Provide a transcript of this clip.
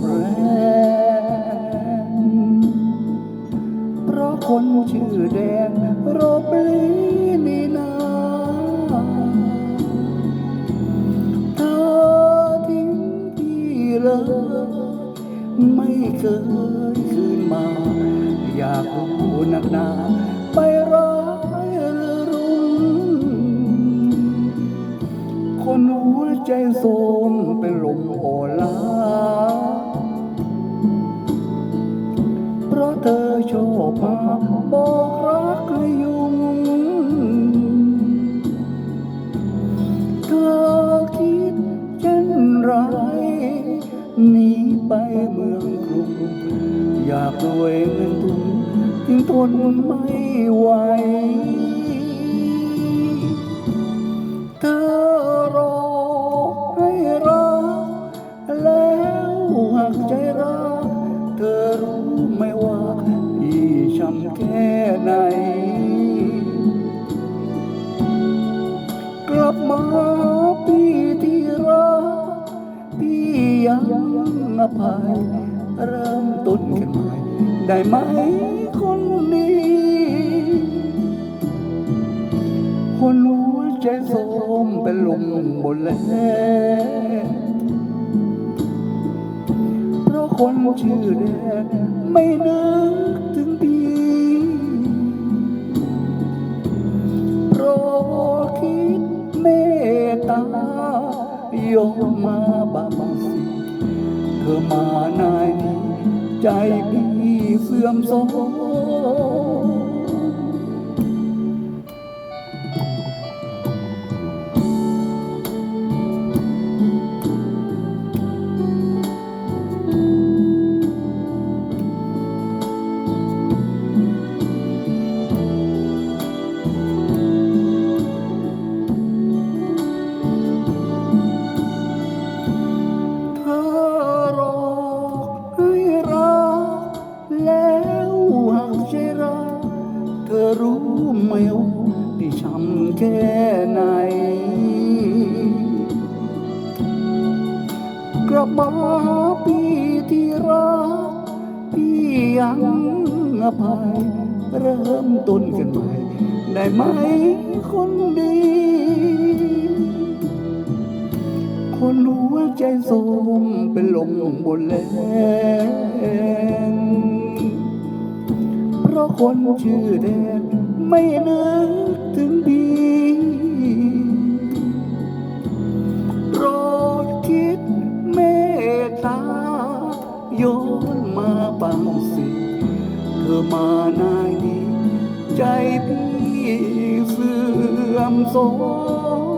แรงเพราะคนชื่อแดงรบลีนี่นาเธอทิ้งพี่เลย ไม่เคยคืนมา อยากรู้นักหนา ไปร้ายหรือรุ่งคนรู้ ใจโทมเป็นลมโอลา เพราะเธอชอบมาบอกรักให้ยุ่งเธอคิดเช่นไรหนีไปเมืองกรุงอยากรวยเงินทุนจึงทนไม่ไหว รู้ไหมว่าพี่ช้ำแค่ไหน กลับมาพี่ที่รักพี่ยังอภัยเริ่มต้นกันใหม่ได้ไหมคนนี้ คนหัวใจโทรมเป็นลมบนแลเพราะ คนชื่อแดงไม่นึกถึงพี่โปรคิดเมตตายกมาบังสิเธอมานายนี้ใจพี่เสื่อมโทรม รู้ไหมว่าพี่ช้ำแค่ไหนกลับมาพี่ที่รัก พี่ยังอภัย เริ่มต้นกันใหม่ ได้ไหมคนดี คนหัวใจโทมเป็นลมบนแลง เพราะคนชื่อแดงไม่นึกถึงพี่โปรดคิดเมตตาโยนมาบังสิเธอมานายนี้ ใจพี่เสื่อมโทรม